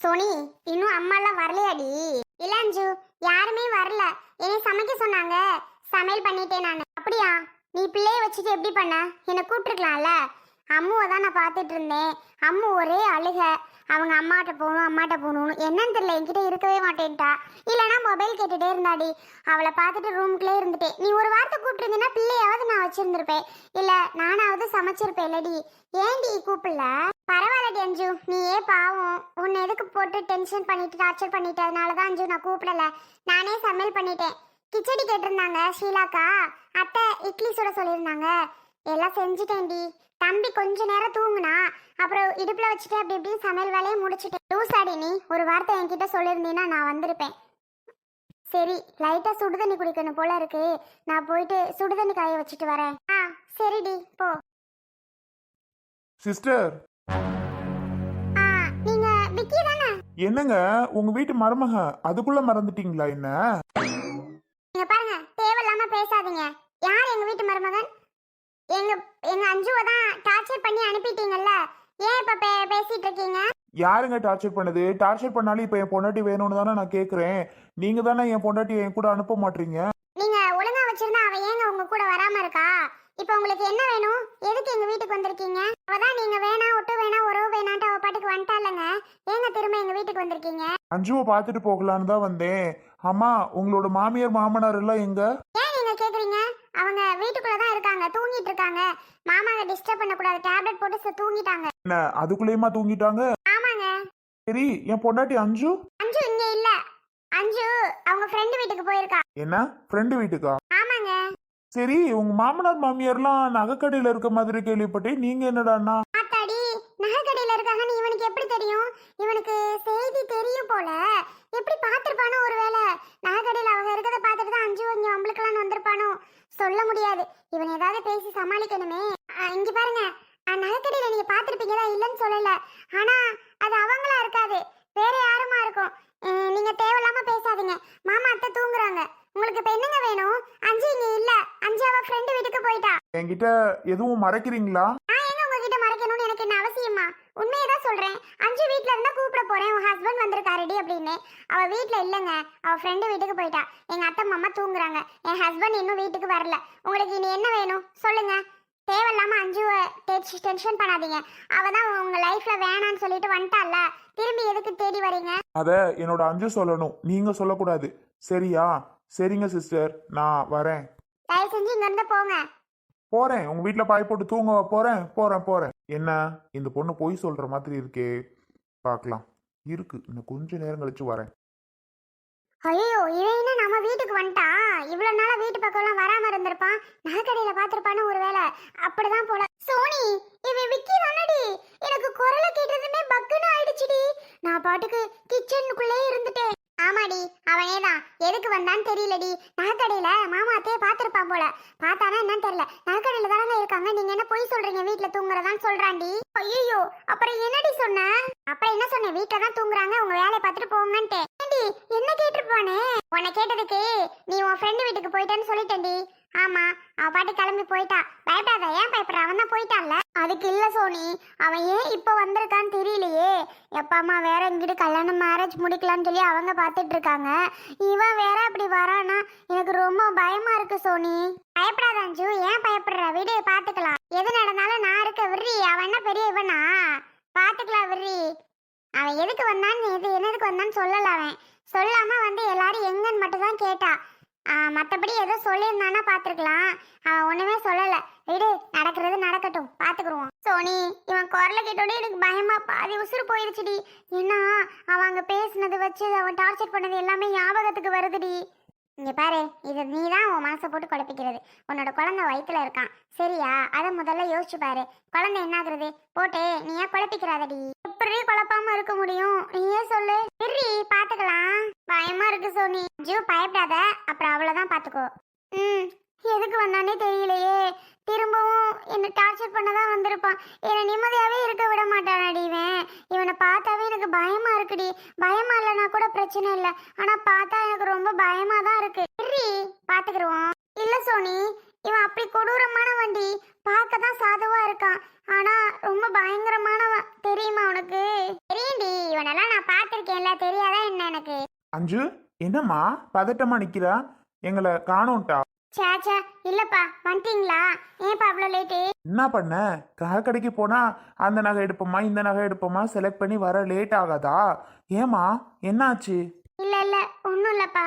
Sony இன்னும் அம்மாலாம் வரலையாடி? இளஞ்சு அஞ்சு யாருமே வரல. என்னை சமைக்க சொன்னாங்க. சமையல் பண்ணிட்டேன் நான். அப்படியா? நீ பிள்ளைய வச்சுட்டு எப்படி பண்ண? என்னை கூப்பிட்டுருக்கலாம்ல? அம்முவை தான் நான் பார்த்துட்டு இருந்தேன். அம்மு ஒரே அழுக. அவங்க அம்மாட்ட போகணும் அம்மாட்ட போகணும் என்னன்னு தெரியல என்கிட்ட இருக்கவே மாட்டேன்ட்டா. இல்லைனா மொபைல் கேட்டுட்டே இருந்தாடி. அவளை பார்த்துட்டு ரூம்குள்ளே இருந்துட்டேன். நீ ஒரு வார்த்தை கூப்பிட்டுருந்தீன்னா பிள்ளையாவது நான் வச்சுருந்துருப்பேன். இல்லை நானாவது சமைச்சிருப்பேன் இல்லடி ஏன்டி கூப்பிடல? பரவாயில்லடி அஞ்சு. நீ ஏ பாவம். உன்னை எதுக்கு போட்டு டென்ஷன் பண்ணிட்டு டார்ச்சர் பண்ணிட்டு? அதனால தான் அஞ்சு நான் கூப்பிடல. நானே சமையல் பண்ணிட்டேன். கிச்சடி கேட்டிருந்தாங்க ஷீலாக்கா. அத்தை இட்லி சுட சொல்லியிருந்தாங்க. எல்லாம் செஞ்சுட்டேன்டி. தம்பி கொஞ்ச நேரம் தூங்குனா அப்புறம் இடுப்புல வச்சுட்டு அப்படி இப்படி சமையல் வேலையை முடிச்சுட்டேன் லூசாடி நீ. ஒரு வார்த்தை என்கிட்ட சொல்லியிருந்தீன்னா நான் வந்திருப்பேன். சரி லைட்டா சுடுதண்ணி குடிக்கணும் போல இருக்கு. நான் போயிட்டு சுடுதண்ணி காய வச்சுட்டு வரேன். ஆ சரிடி. போ. சிஸ்டர் என்னங்க உங்க வீட்டு மருமக அதுக்குள்ள மறந்துட்டீங்களா என்ன? நீங்க பாருங்க தேவையில்லாம பேசாதீங்க. யார் எங்க வீட்டு மருமகன்? எங்க எங்க அஞ்சுவை தான் டார்ச்சர் பண்ணி அனுப்பிட்டீங்கல்ல ஏன் இப்ப பேசிட்டு இருக்கீங்க யாருங்க டார்ச்சர் பண்ணது? டார்ச்சர் பண்ணாலும் இப்போ என் பொண்டாட்டி வேணும்னு தானே நான் கேட்குறேன் நீங்க தானே என் பொண்டாட்டி என் கூட அனுப்ப மாட்டீங்க? நீங்க ஒழுங்கா வச்சிருந்தா அவ ஏங்க உங்க கூட வராம இருக்கா? இப்போ உங்களுக்கு என்ன வேணும்? எதுக்கு எங்க வீட்டுக்கு வந்திருக்கீங்க? அவதான் நீங்க வேணா ஒட்டு வேணா உறவு வேணான்ட்டு அவ பாட்டுக்கு வந்துட்டாலங்க ஏங்க திரும்ப எங்க வீட்டுக்கு வந்திருக்கீங்க? அஞ்சுவை பார்த்துட்டு போகலான்னு தான் வந்தேன். அம்மா உங்களோட மாமியார் மாமனார் எல்லாம் எங்க? ஏன் நீங்க கேக்குறீங்க? அவங்க வீட்டுக்குள்ள தான் இருக்காங்க தூங்கிட்டு இருக்காங்க. மாமாவை டிஸ்டர்ப் பண்ணக்கூடாது டேப்லெட் போட்டு சு- தூங்கிட்டாங்க. என்ன அதுக்குள்ளேயுமா தூங்கிட்டாங்க? ஆமாங்க. சரி என் பொண்டாட்டி அஞ்சு? அஞ்சு இங்க இல்ல. அஞ்சு அவங்க ஃப்ரெண்டு வீட்டுக்கு போயிருக்கா. என்ன ஃப்ரெண்டு வீட்டுக்கா? ஆமாங்க. சரி உங்க மாமனார் மாமியார்லாம் நகைக்கடையில இருக்க மாதிரி கேள்விப்பட்டேன். நீங்க என்னடான்னா ஆத்தாடி நகைக்கடையில இருக்காங்கன்னு இவனுக்கு எப்படி தெரியும்? இவனுக்கு செய்தி தெரியும் போல. எப்படி பார்த்திருப்பானோ ஒருவேளை நகைக்கடையில அவங்க இருக்கிறத பார்த்துட்டு தான் அஞ்சு கொஞ்சம் நம்மளுக்கெல்லாம் வந்திருப்பானோ? சொல்ல முடியாது. இவன் ஏதாவது பேசி சமாளிக்கணுமே. ஆ, இங்க பாருங்க. நகைக்கடையில நீங்க பார்த்திருப்பீங்களா? இல்லைன்னு சொல்லல. ஆனா அது அவங்களா இருக்காது. வேற யாருமா இருக்கும்? நீங்க தேவையில்லாம பேசாதீங்க. மாமா அத்தை தூங்குறாங்க. உங்களுக்கு இப்ப என்னங்க வேணும். அஞ்சு இங்க இல்ல. அஞ்சு அவ ஃப்ரெண்டு வீட்டுக்கு போயிட்டா. என்கிட்ட எதுவும் மறைக்கிறீங்களா? நான் எங்க உங்ககிட்ட மறைக்கணும்னு எனக்கு என்ன அவசியமா? உண்மையை தான் சொல்றேன். அஞ்சு வீட்ல இருந்தா கூப்பிட போறேன். உன் ஹஸ்பண்ட் வந்திருக்காருடி அப்படின்னு. அவ வீட்ல இல்லங்க. அவ ஃப்ரெண்டு வீட்டுக்கு போயிட்டா. எங்க அத்தை மாமா தூங்குறாங்க. என் ஹஸ்பண்ட் இன்னும் வீட்டுக்கு வரல. உங்களுக்கு இனி என்ன வேணும்? சொல்லுங்க. தேவையில்லாம அஞ்சுவை டென்ஷன் பண்ணாதீங்க. அவ தான் உங்க லைஃப்ல வேணான்னு சொல்லிட்டு வந்துட்டால. திரும்பி எதுக்கு தேடி வரீங்க? அத என்னோட அஞ்சு சொல்லணும். நீங்க சொல்லக்கூடாது. சரியா? சரிங்க சிஸ்டர். நான் வரேன். தயவு செஞ்சு இங்க இருந்து போங்க. போறேன். உங்க வீட்ல பாய் போட்டு தூங்க போறேன். போறேன் போறேன். என்ன? இந்த பொண்ணு பொய் சொல்ற மாதிரி இருக்கே. பார்க்கலாம் இருக்கு. இன்னும் கொஞ்ச நேரம் கழிச்சு வரேன். ஐயோ இவன் என்ன நம்ம வீட்டுக்கு வந்துட்டான் இவ்வளவு நாளா வீட்டு பக்கம்லாம் வராம இருந்திருப்பான். நகைக்கடையில பாத்திருப்பானு ஒருவேளை அப்படிதான் போல. சோனி இவன் விக்கி தானடி? எனக்கு குரலை கேட்டதுமே பக்குன்னு ஆயிடுச்சுடி. நான் பாட்டுக்கு கிச்சனுக்குள்ளே இருந்துட்டேன். எதுக்கு வந்தான்னு தெரியலடி. நகைக்கடையில மாமா அத்தைய பாத்திருப்பான் போல. பார்த்தானா என்னன்னு தெரியல. நகைக்கடையில தானே இருக்காங்க. நீங்க என்ன பொய் சொல்றீங்க? வீட்டுல தூங்குறதான் சொல்றாண்டி. ஐயோ அப்புறம் என்னடி சொன்ன? அப்புறம் என்ன சொன்னேன் வீட்டுல தான் தூங்குறாங்க. உங்க வேலையை பார்த்துட்டு போங்கன்ட்டு. என்ன கேட்டிருப்பானே உன்னை கேட்டதுக்கு நீ உன் ஃப்ரெண்டு வீட்டுக்கு போயிட்டேன்னு சொல்லிட்டேன்டி. ஆமா அவ பாட்டி கிளம்பி போயிட்டா. பயப்படாத ஏன் பயப்படுற? அவன் தான் போயிட்டான்ல. அதுக்கு இல்ல சோனி அவன் ஏன் இப்ப வந்திருக்கான்னு தெரியலையே. எப்பா அம்மா வேற எங்கிட்ட கல்யாணம் மேரேஜ் முடிக்கலாம்னு சொல்லி அவங்க பாத்துட்டு இருக்காங்க. இவன் வேற அப்படி வரானா எனக்கு ரொம்ப பயமா இருக்கு சோனி. பயப்படாத அஞ்சு ஏன் பயப்படுற? விடு பாத்துக்கலாம் எது நடந்தாலும் நான் இருக்க விரி அவன் என்ன பெரிய இவனா? பாத்துக்கலாம் விரி அவன் எதுக்கு வந்தான்னு எது என்னதுக்கு வந்தான்னு சொல்லல அவன். சொல்லாம வந்து எல்லாரும் எங்கன்னு மட்டும் தான் கேட்டா. மற்றபடி மத்தபடி ஏதோ சொல்லியிருந்தானா பார்த்துருக்கலாம். அவன் ஒண்ணுமே சொல்லலை. விடு நடக்கிறது நடக்கட்டும். பார்த்துக்குருவோம் சோனி இவன் குரலை கேட்டோடனே எனக்கு பயமா பாதி உசுறு போயிருச்சுடி. ஏன்னா அவன் அங்கே பேசுனது வச்சு அவன் டார்ச்சர் பண்ணது எல்லாமே ஞாபகத்துக்கு வருதுடி. இங்கே பாரு இது நீ தான் உன் மனசை போட்டு குழப்பிக்கிறது. உன்னோட குழந்தை வயித்துல இருக்கான். சரியா? அதை முதல்ல யோசிச்சு பாரு. குழந்தை என்னாகிறது? போட்டு நீ ஏன் குழப்பிக்கிறாதடி. எப்படி குழப்பாம இருக்க முடியும்? நீயே சொல்லு சரி பாத்துக்கலாம் பயமா இருக்கு சோனி பயப்படாத. அப்புறம் அவ்வளோதான் பார்த்துக்கோ. ம் எதுக்கு வந்தானே தெரியலையே. திரும்பவும் என்னை டார்ச்சர் பண்ணதான் வந்திருப்பான். என்னை நிம்மதியாகவே இருக்க விட மாட்டானடி இவன். இவனை பார்த்தாவே எனக்கு பயமா இருக்குடி. பயமா இல்லைனா கூட பிரச்சனை இல்லை. ஆனா பார்த்தா எனக்கு ரொம்ப பயமா தான் இருக்கு. சரி பாத்துக்கிருவோம் இல்லை சோனி இவன் அப்படி கொடூரமான வண்டி. பார்க்க தான் சாதுவா இருக்கான். ஆனா ரொம்ப பயங்கரமானவன். தெரியுமா உனக்கு? தெரியும்டி. இவனெல்லாம் நான் பார்த்திருக்கேன்ல. தெரியாதா என்ன எனக்கு? அஞ்சு? என்னம்மா? பதட்டமா நிக்கிறா? எங்களை காணோன்ட்டா சே சே இல்லப்பா வந்துட்டீங்களா? ஏன்ப்பா அவ்வளோ லேட்டு என்ன பண்ண? நகை கடைக்கு போனா அந்த நகை எடுப்போமா இந்த நகை எடுப்போமா? செலக்ட் பண்ணி வர லேட் ஆகாதா? ஏமா என்னாச்சு? இல்ல இல்ல ஒன்றும் இல்லப்பா.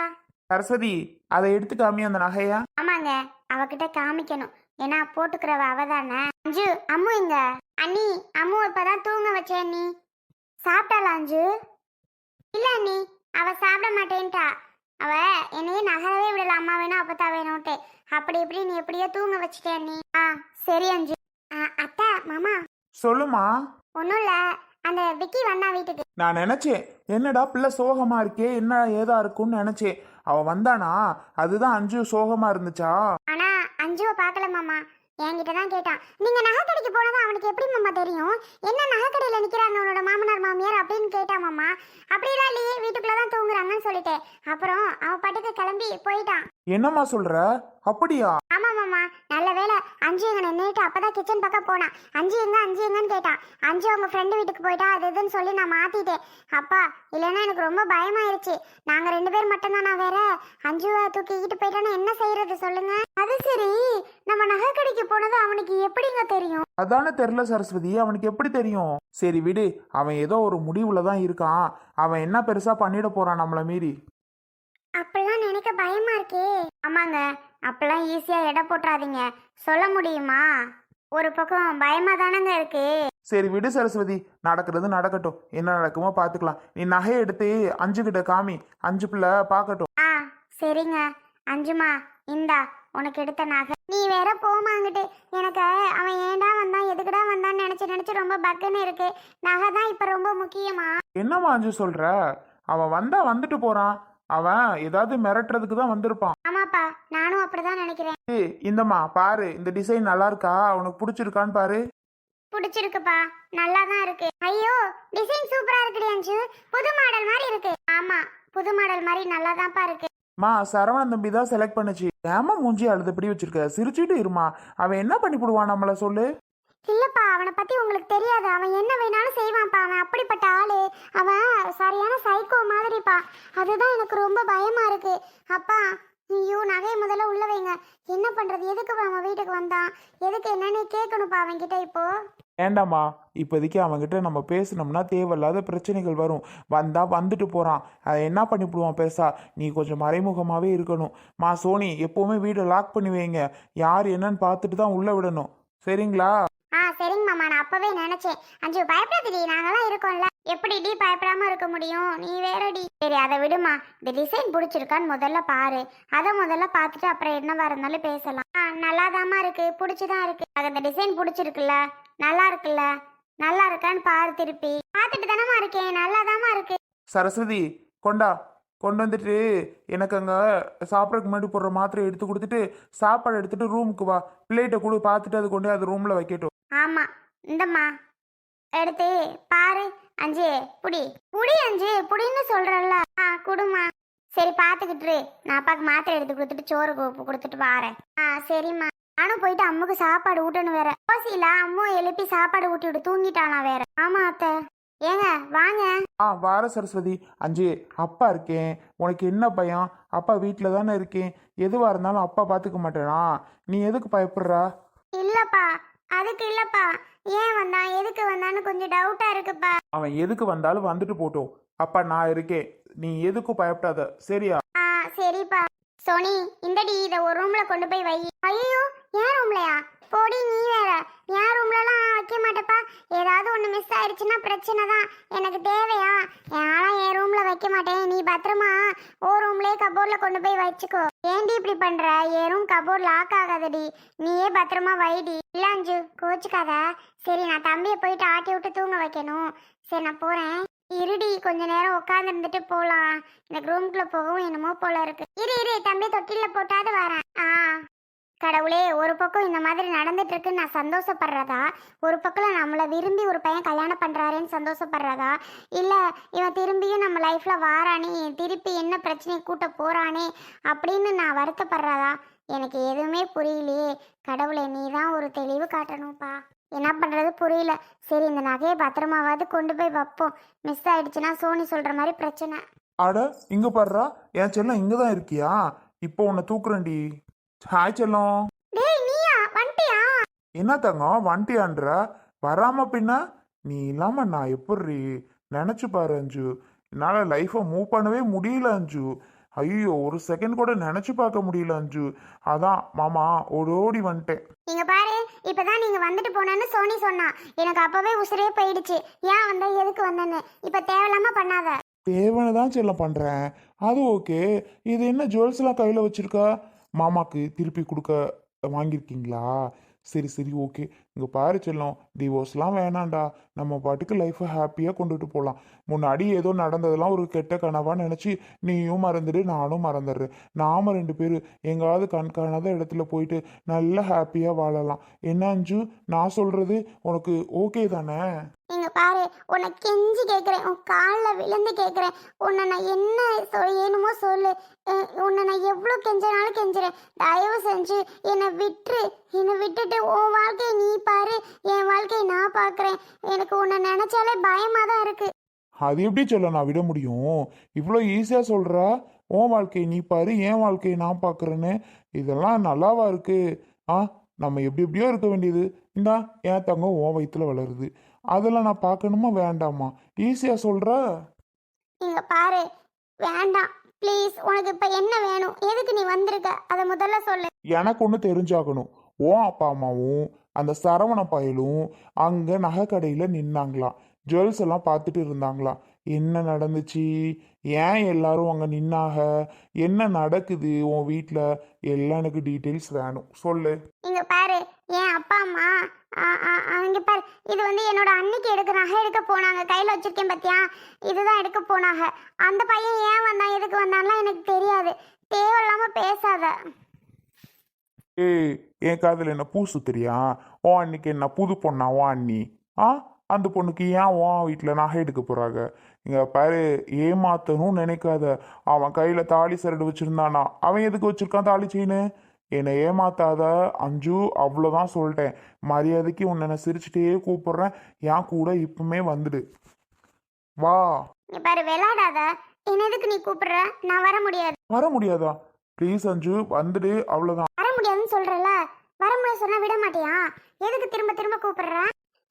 சரஸ்வதி அதை எடுத்து காமி அந்த நகையா? ஆமாங்க அவகிட்ட காமிக்கணும். ஏன்னா போட்டுக்கிறவ அவ தானே. அஞ்சு அம்மு இங்க. அண்ணி அம்மு இப்பதான் தூங்க வச்சேன் அண்ணி. சாப்பிட்டாளா அஞ்சு? இல்ல அண்ணி. அவ சாப்பிட மாட்டேன்ட்டா. அவ என்னையே நகரவே விடல. அம்மா வேணும் அப்பத்தா வேணும்ட்டு அப்படி இப்படி நீ எப்படியோ தூங்க வச்சுட்டே அண்ணி ஆ சரி அஞ்சு. அத்தா மாமா. சொல்லுமா. ஒன்றும் இல்ல. அந்த விக்கி வந்தா வீட்டுக்கு. நான் நினைச்சேன். என்னடா பிள்ளை சோகமா இருக்கே? என்ன ஏதா இருக்கும்னு நினைச்சேன். அவ வந்தானா? அதுதான் அஞ்சு சோகமா இருந்துச்சா? ஆனா அஞ்சுவை பார்க்கல மாமா. என்கிட்ட தான் கேட்டான் நீங்க நகைக்கடைக்கு போனது அவனுக்கு எப்படி மாமா தெரியும்? என்ன நகை கடையில நிக்கிறாங்க உன்னோட மாமனார் மாமியார் அப்படின்னு கேட்டான் மாமா. அப்படிலாம் இல்லையே வீட்டுக்குள்ள தான் தூங்குறாங்கன்னு சொல்லிட்டேன் அப்புறம் அவன் பாட்டுக்கு கிளம்பி போயிட்டான். என்னம்மா சொல்ற? அப்படியா? ஆமா மாமா நல்ல வேளை அஞ்சு எங்க நின்றுட்டு அப்பதான் கிச்சன் பக்கம் போனான் அஞ்சு எங்க அஞ்சு எங்கன்னு கேட்டான் அஞ்சு அவங்க ஃப்ரெண்டு வீட்டுக்கு போயிட்டா அது இதுன்னு சொல்லி நான் மாத்திட்டேன். அப்பா இல்லைன்னா எனக்கு ரொம்ப பயமாயிருச்சு. நாங்க ரெண்டு பேர் மட்டும்தானா வேற? அஞ்சுவை தூக்கிக்கிட்டு போயிட்டானா என்ன செய்யறது சொல்லுங்க. அது சரி. நம்ம நகை கடைக்கு போனது அவனுக்கு எப்படிங்க தெரியும்? அதானே தெரில சரஸ்வதி. அவனுக்கு எப்படி தெரியும்? சரி விடு. அவன் ஏதோ ஒரு முடிவுல தான் இருக்கான். அவன் என்ன பெருசா பண்ணிட போறான் நம்மள மீறி. அப்படிலாம் நினைக்க பயமா இருக்கே. ஆமாங்க. அப்பெல்லாம் ஈஸியா எடை போட்டுறாதீங்க. சொல்ல முடியுமா? ஒரு பக்கம் பயமா தானங்க இருக்கு. சரி விடு சரஸ்வதி. நடக்கிறது நடக்கட்டும். என்ன நடக்குமோ பார்த்துக்கலாம் நீ நகையை எடுத்து அஞ்சு கிட்ட காமி. அஞ்சு பிள்ளை பார்க்கட்டும் ஆ சரிங்க. அஞ்சுமா. இந்தா உனக்கு எடுத்த நகை. நீ வேற போமாங்கிட்டு எனக்கு அவன் ஏன்டா வந்தான்? எதுக்குடா வந்தான்னு நினைச்சு நினைச்சு ரொம்ப பக்குன்னு இருக்கு. நகை தான் இப்ப ரொம்ப முக்கியமா? என்னம்மா அஞ்சு சொல்ற? அவன் வந்தா வந்துட்டு போறான். அவன் ஏதாவது மிரட்டுறதுக்கு தான் வந்திருப்பான். ஆமாப்பா நானும் அப்படிதான் நினைக்கிறேன். ஏய், இந்தம்மா பாரு இந்த டிசைன் நல்லா இருக்கா? உனக்கு பிடிச்சிருக்கான்னு பாரு. பிடிச்சிருக்குப்பா நல்லா தான் இருக்கு. ஐயோ டிசைன் சூப்பரா இருக்குடி அஞ்சு. புது மாடல் மாதிரி இருக்கு. ஆமா புது மாடல் மாதிரி நல்லா தான்ப்பா இருக்கு. மா சரவணன் தம்பி தான் செலக்ட் பண்ணுச்சு. ஏமா மூஞ்சி அழுதுபடி வச்சிருக்க? சிரிச்சுட்டு இருமா. அவன் என்ன பண்ணி போடுவான் நம்மள சொல்லு? இல்லப்பா அவனை பத்தி உங்களுக்கு தெரியாது. அவன் என்ன வேணாலும் செய்வான்ப்பா. அவன் அப்படிப்பட்ட ஆளு. அவன் சரியான சைக்கோ மாதிரிப்பா. அதுதான் எனக்கு ரொம்ப பயமா இருக்கு. அப்பா ஐயோ நகையை முதல்ல உள்ள வைங்க. என்ன பண்றது? எதுக்கு அவன் வீட்டுக்கு வந்தான்? எதுக்கு என்னன்னு கேட்கணும்ப்பா அவன்கிட்ட இப்போ? வேண்டாம்மா இப்போதைக்கு அவன்கிட்ட நம்ம பேசினோம்னா தேவையில்லாத பிரச்சனைகள் வரும். வந்தா வந்துட்டு போறான். அதை என்ன பண்ணிவிடுவான் பேசா நீ கொஞ்சம் மறைமுகமாகவே இருக்கணும். மா சோனி எப்போவுமே வீடை லாக் பண்ணி வைங்க. யார் என்னன்னு பார்த்துட்டு தான் உள்ள விடணும். சரிங்களா? சரிங்க மாமா நான் அப்பவே நினைச்சேன். அஞ்சு பயப்படாதடி நாங்கெல்லாம் இருக்கோம்ல. எப்படி டி பயப்படாம இருக்க முடியும்? நீ வேறடி. சரி அதை விடுமா. இந்த டிசைன் பிடிச்சிருக்கான்னு முதல்ல பாரு. அதை முதல்ல பார்த்துட்டு அப்புறம் என்னவா இருந்தாலும் பேசலாம். ஆ நல்லாதாம்மா இருக்கு. பிடிச்சிதான் இருக்கு. அது அந்த டிசைன் பிடிச்சிருக்குல்ல. நல்லா இருக்குல்ல. நல்லா இருக்கான்னு பாரு திருப்பி. பார்த்துட்டு தானமா இருக்கேன். நல்லாதாம்மா இருக்கு. சரஸ்வதி கொண்டா. கொண்டு வந்துட்டு எனக்கு அங்கே சாப்பிட்றதுக்கு முன்னாடி போடுற மாத்திரை எடுத்து கொடுத்துட்டு சாப்பாடு எடுத்துட்டு ரூமுக்கு வா. பிளேட்டை கொடு. பார்த்துட்டு அது கொண்டு அது ரூமில் வைக்கட்டும். ஆமா இந்தம்மா. எடுத்து பாரு அஞ்சு புடி. புடி அஞ்சு புடின்னு சொல்றல்ல ஆ குடுமா சரி பாத்துக்கிட்டு இரு. நான் அப்பாக்கு மாத்திரை எடுத்து கொடுத்துட்டு சோறு கொடுத்துட்டு வாரேன். ஆ சரிம்மா. நானும் போயிட்டு அம்முக்கு சாப்பாடு ஊட்டணும் வேற. ஓசியில அம்மு எழுப்பி சாப்பாடு ஊட்டி விட்டு தூங்கிட்டானா வேற. ஆமா அத்தை. ஏங்க வாங்க. ஆ வார சரஸ்வதி. அஞ்சு அப்பா இருக்கேன். உனக்கு என்ன பயம்? அப்பா வீட்டில் தானே இருக்கேன். எதுவாக இருந்தாலும் அப்பா பார்த்துக்க மாட்டேனா? நீ எதுக்கு பயப்படுறா? இல்லப்பா. அதுக்கு இல்லப்பா. ஏன் வந்தான்? எதுக்கு வந்தான்னு கொஞ்சம் டவுட்டா இருக்குப்பா. அவன் எதுக்கு வந்தாலும் வந்துட்டு போட்டோம். அப்பா நான் இருக்கேன். நீ எதுக்கும் பயப்படாத. சரியா? ஆ சரிப்பா. சோனி இந்தடி இத ஒரு ரூம்ல கொண்டு போய் வை. ஐயோ ஏன் ரூம்லயா போடி நீ வேற. என் ரூம்லலாம் வைக்க மாட்டேப்பா? ஏதாவது ஒன்று மிஸ் ஆயிடுச்சுன்னா பிரச்சனை தான். எனக்கு தேவையா? யாரும் என் ரூமில் வைக்க மாட்டேன். நீ பத்திரமா ஓ ரூம்லேயே கபோர்டில் கொண்டு போய் வச்சுக்கோ. ஏண்டி இப்படி பண்ணுற என் ரூம் கபோர்ட் லாக் ஆகாதடி. நீயே பத்திரமா வைடி. இல்லை அஞ்சு கோச்சுக்காத. சரி நான் தம்பியை போயிட்டு ஆட்டி விட்டு தூங்க வைக்கணும். சரி நான் போகிறேன் இருடி கொஞ்ச நேரம் உட்காந்து இருந்துட்டு இந்த எனக்கு போகவும் என்னமோ போல இருக்கு. இரு இரு தம்பி தொட்டியில் போட்டாவது வரேன். ஆ. கடவுளே ஒரு பக்கம் இந்த மாதிரி நடந்துட்டு இருக்கு நான் சந்தோஷப்படுறதா? ஒரு பக்கம் நம்மளை விரும்பி ஒரு பையன் கல்யாணம் பண்ணுறாருன்னு சந்தோஷப்படுறதா? இல்லை இவன் திரும்பியும் நம்ம லைஃப்பில் வாரானே திருப்பி என்ன பிரச்சனையை கூட்ட போகிறானே அப்படின்னு நான் வருத்தப்படுறதா? எனக்கு எதுவுமே புரியலையே. கடவுளை நீ தான் ஒரு தெளிவு காட்டணும்ப்பா என்ன பண்ணுறது புரியல. சரி இந்த நகையை பத்திரமாவது கொண்டு போய் வைப்போம். மிஸ் ஆயிடுச்சுன்னா சோனி சொல்கிற மாதிரி பிரச்சனை. அட இங்கே பாடுறா என் செல்லம் இங்கே தான் இருக்கியா? இப்போ உன்னை தூக்குறேன்டி. ஹாய் செல்லம். டேய் நீயா? வந்துட்டியா என்ன தங்கம் வண்டியான்ற? வராம பின்ன? நீ இல்லாம நான் எப்படி நினைச்சு பாரு அஞ்சு. என்னால லைஃப்பை மூவ் பண்ணவே முடியல அஞ்சு. ஐயோ ஒரு செகண்ட் கூட நினைச்சு பார்க்க முடியல அஞ்சு. அதான் மாமா ஓடோடி வந்துட்டேன். நீங்க பாரு இப்பதான் நீங்க வந்துட்டு போனேன்னு சோனி சொன்னா. எனக்கு அப்பவே உசுரே போயிடுச்சு. ஏன் வந்த எதுக்கு வந்தேன்னு? இப்ப தேவையில்லாம பண்ணாத. தேவனை தான் செல்லம் பண்றேன். அது ஓகே இது என்ன ஜுவல்ஸ்லாம் கையில வச்சிருக்கா? மாமாக்கு திருப்பி கொடுக்க வாங்கியிருக்கீங்களா சரி சரி ஓகே. இங்கே பாரு செல்லம் டிவோர்ஸ்லாம் வேணாம்டா. நம்ம பாட்டுக்கு லைஃப்பை ஹாப்பியாக கொண்டுட்டு போகலாம் முன்னாடி ஏதோ நடந்ததெல்லாம் ஒரு கெட்ட கனவாக நினச்சி நீயும் மறந்துடு நானும் மறந்துடுறேன். நாம் ரெண்டு பேரும் எங்காவது கண் காணாத இடத்துல போயிட்டு நல்லா ஹாப்பியாக வாழலாம். என்ன அஞ்சு? நான் சொல்கிறது உனக்கு ஓகே தானே? நீங்கள் பாரு உன்னை கெஞ்சி கேட்குறேன் உன் காலில் விழுந்து கேட்குறேன் உன்னை நான் என்ன சொல் ஏனுமோ சொல்லு. உன்னை நான் எவ்வளோ கெஞ்சனாலும் கெஞ்சுறேன். தயவு செஞ்சு என்னை விட்டுரு. என்னை விட்டுட்டு உன் வாழ்க்கையை நீ பாரு என் வாழ்க்கையை நான் பார்க்குறேன். எனக்கு உன்னை நினச்சாலே பயமாக தான் இருக்கு. அது எப்படி சொல்ல நான் விட முடியும்? இவ்வளோ ஈஸியாக சொல்கிறா உன் வாழ்க்கையை நீ பாரு என் வாழ்க்கையை நான் பார்க்குறேன்னு. இதெல்லாம் நல்லாவா இருக்கு? ஆ நம்ம எப்படி எப்படியோ இருக்க வேண்டியது. இந்தா என் தங்கம் உன் வயிற்றுல வளருது. அதெல்லாம் நான் பார்க்கணுமா வேண்டாமா? ஈஸியாக சொல்கிற நீங்க பாரு வேண்டாம். ப்ளீஸ் உனக்கு இப்போ என்ன வேணும்? எதுக்கு நீ வந்திருக்க? அதை முதல்ல சொல்லு. எனக்கு ஒன்று தெரிஞ்சாகணும். உன் அப்பா அம்மாவும் அந்த சரவண பயலும் அங்கே நகை கடையில் நின்னாங்களாம் ஜுவல்ஸ் எல்லாம் பார்த்துட்டு இருந்தாங்களாம் என்ன நடந்துச்சு? ஏன் எல்லாரும் அங்கே நின்னாக என்ன நடக்குது? உன் வீட்டில் எல்லாம் எனக்கு டீட்டெயில்ஸ் வேணும். சொல்லு. இங்க பாரு. என் அப்பா அம்மா இங்க பாரு. இது வந்து என்னோட அன்னைக்கு எடுக்க நகை எடுக்க போனாங்க. கையில வச்சிருக்கேன் பாத்தியா? இதுதான் எடுக்க போனாங்க. அந்த பையன் ஏன் வந்தான்? எதுக்கு வந்தான்லாம் எனக்கு தெரியாது. தேவையில்லாம பேசாத. ஏய் என் காதில் என்ன பூ சுத்துறியா உன் அன்னைக்கு என்ன புது பொண்ணா உன் அண்ணி? ஆ? அந்த பொண்ணுக்கு ஏன் உன் வீட்டில் நகை எடுக்க போகிறாங்க இங்கே பாரு ஏமாத்தணும்னு நினைக்காத. அவன் கையில் தாலி சரடு வச்சுருந்தானா? அவன் எதுக்கு வச்சுருக்கான் தாலி செயின்? என்னை ஏமாத்தாத அஞ்சு அவ்வளோதான் சொல்லிட்டேன். மரியாதைக்கு உன்னை நான் சிரிச்சுட்டே கூப்பிடுறேன். என் கூட இப்பவுமே வந்துடு. வா. பாரு விளையாடாத. என்ன எதுக்கு நீ கூப்பிடுற? நான் வர முடியாது. வர முடியாதா? ப்ளீஸ் அஞ்சு வந்துடு அவ்வளோதான் வர முடியாதுன்னு சொல்றல வர முடியாது சொன்னா விட மாட்டியா? எதுக்கு திரும்ப திரும்ப கூப்பிடுற?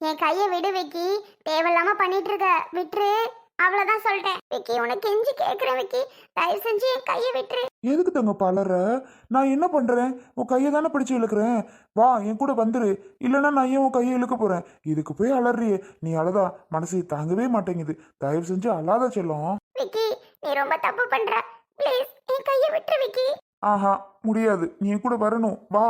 என் கையை விடு விக்கி. தேவையில்லாம பண்ணிட்டு இருக்க விட்டுரு. அவ்வளவுதான் சொல்லிட்டேன். விக்கி உனக்கு கெஞ்சி கேக்குறேன் விக்கி. தயவு செஞ்சு என் கையை விட்டுரு. எதுக்கு தங்க பலற? நான் என்ன பண்றேன்? உன் கையை தானே பிடிச்சு இழுக்கிறேன். வா என் கூட வந்துரு. இல்லைன்னா நான் ஏன் உன் கையை இழுக்க போறேன்? இதுக்கு போய் அலறியே. நீ அழதா? மனசு தாங்கவே மாட்டேங்குது. தயவு செஞ்சு அழாத செல்லம். விக்கி நீ ரொம்ப தப்பு பண்ற. ப்ளீஸ் என் கையை விட்டு விக்கி. ஆஹா முடியாது. நீ கூட வரணும். வா.